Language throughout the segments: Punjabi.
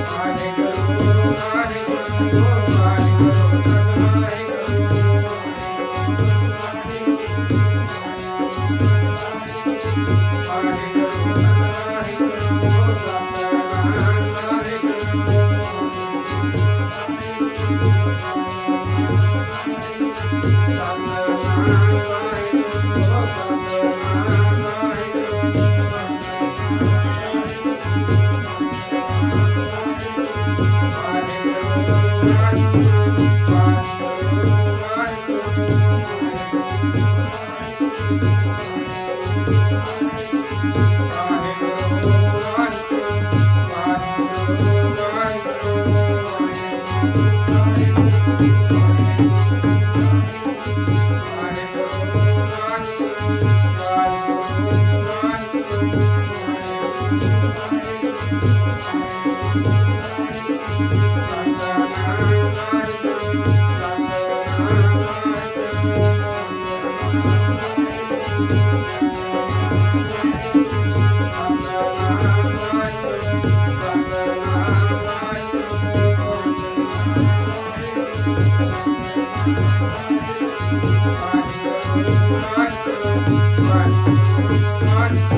i need Hare Guru. Right. Right.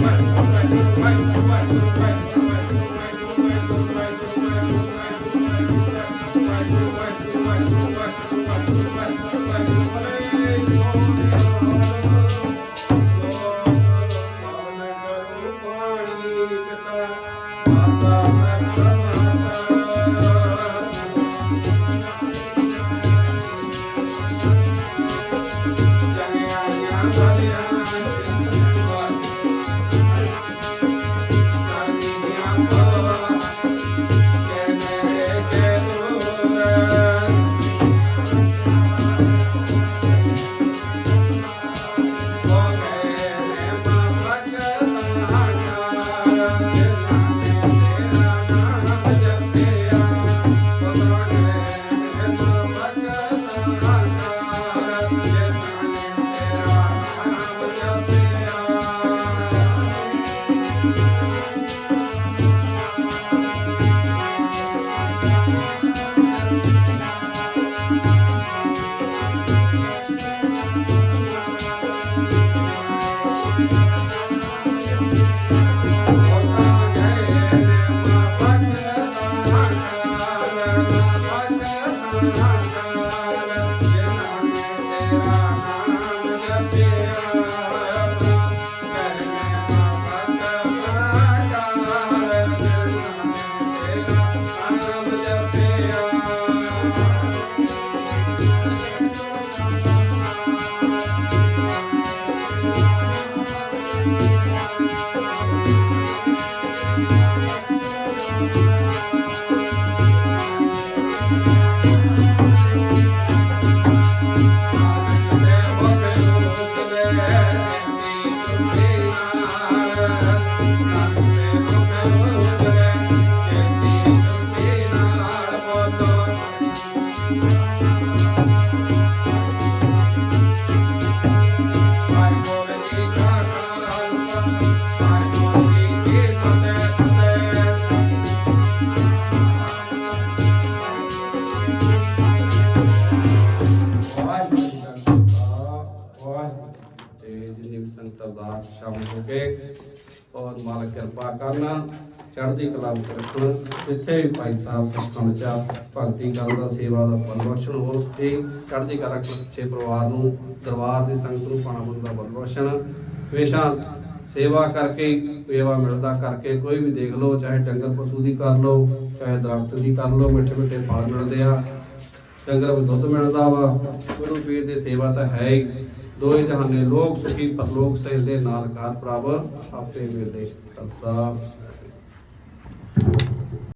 Bye. ਵੀ ਸ਼ਾਮਲ ਹੋ ਕੇ ਬਹੁਤ ਮਾਲਕ ਕਿਰਪਾ ਕਰਨਾ, ਚੜ੍ਹਦੀ ਕਲਾ ਵਿੱਚ ਰੱਖਣ। ਜਿੱਥੇ ਵੀ ਭਾਈ ਸਾਹਿਬ ਸਤਸੰਗ ਚ ਭਗਤੀ ਕਰਨ ਦਾ, ਸੇਵਾ ਦਾ ਫਲ ਹੋ ਤੇ ਚੜ੍ਹਦੀ ਕਲਾ ਰੱਖਣ ਪਰਿਵਾਰ ਨੂੰ, ਦਰਬਾਰ ਦੀ ਸੰਗਤ ਨੂੰ ਪਾਣਾ ਬੰਦਾ ਬਲ ਬਖਸ਼ਣ ਹਮੇਸ਼ਾ ਸੇਵਾ ਕਰਕੇ ਸੇਵਾ ਮਿਲਦਾ ਕਰਕੇ, ਕੋਈ ਵੀ ਦੇਖ ਲਓ, ਚਾਹੇ ਡੰਗਰ ਪਸ਼ੂ ਦੀ ਕਰ ਲਓ, ਚਾਹੇ ਦਰਖਤ ਦੀ ਕਰ ਲਓ, ਮਿੱਠੇ ਮਿੱਠੇ ਫਲ ਮਿਲਦੇ ਆ। ਡੰਗਰ ਨੂੰ ਦੁੱਧ ਮਿਲਦਾ ਵਾ। ਗੁਰੂ ਪੀਰ ਦੀ ਸੇਵਾ ਤਾਂ ਹੈ ਹੀ। ਦੋਏ ਜਹਾਨੇ ਲੋਕ ਸੁਖੀ ਪਰਲੋਕ ਸਹਿਜ ਦੇ ਨਾਲ ਕਾਰ ਪ੍ਰਭ ਆਪੇ ਮਿਲਦੇ। ਸਭ